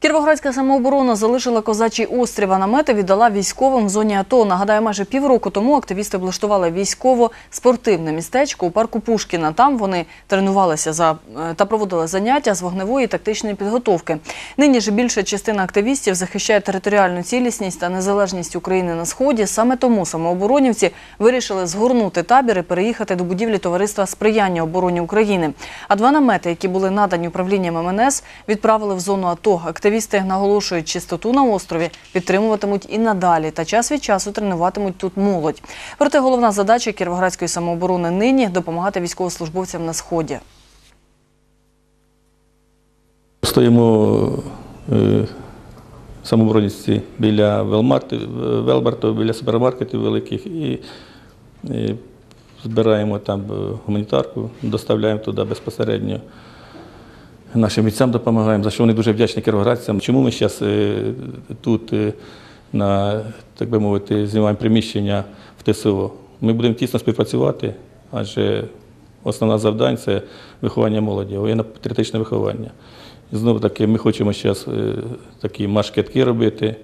Кіровоградська самооборона залишила козачий острів, а намети віддала військовим в зоні АТО. Нагадаю, майже півроку тому активісти облаштували військово-спортивне містечко у парку Пушкіна. Там вони тренувалися за е, та проводили заняття з вогневої тактичної підготовки. Нині ж більша частина активістів захищає територіальну цілісність та незалежність України на сході. Саме тому самооборонівці вирішили згорнути табір і переїхати до будівлі товариства сприяння обороні України. А два намети, які були надані управлінням МНС, відправили в зону АТО. Активісти наголошують, чистоту на острові підтримуватимуть і надалі, та час від часу тренуватимуть тут молодь. Проте головна задача кіровоградської самооборони нині допомагати військовослужбовцям на сході. Стоїмо е, біля Велмарти, Велбарту, біля супермаркетів великих і, збираємо там е, гуманітарку, доставляємо туди безпосередньо. Нашим бійцям допомагаємо, за що вони дуже вдячні кіровоградцям. Чому ми зараз тут, е, на, так би мовити, знімаємо приміщення в ТСО? Ми будемо тісно співпрацювати, адже основна завдання це виховання молоді, воєнно-патріотичне виховання. Знову таки ми хочемо зараз такі марш-китки робити.